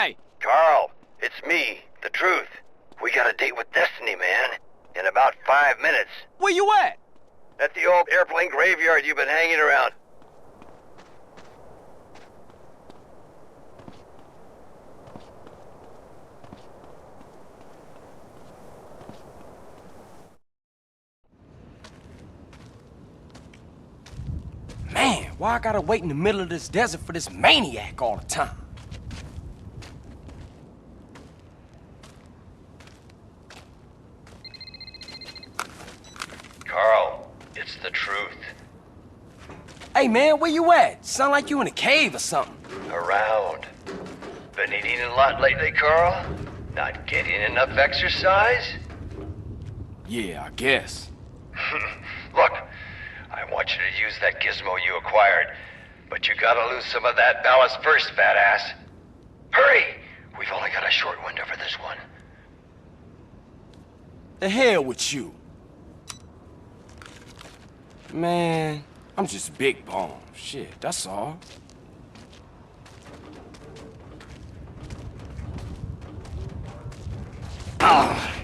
Hey, Carl, it's me, the truth. We got a date with Destiny, man. In about five minutes. where you at? At the old airplane graveyard you've been hanging around. Man, why I gotta wait in the middle of this desert for this maniac all the time? Carl, it's the truth. Hey man, where you at? Sound like you in a cave or something. Around. Been eating a lot lately, Carl? Not getting enough exercise? Yeah, I guess. Look, I want you to use that gizmo you acquired, but you gotta lose some of that ballast first, fat ass. Hurry! We've only got a short window for this one. The hell with you. Man, I'm just big bone. Shit, that's all. Ah,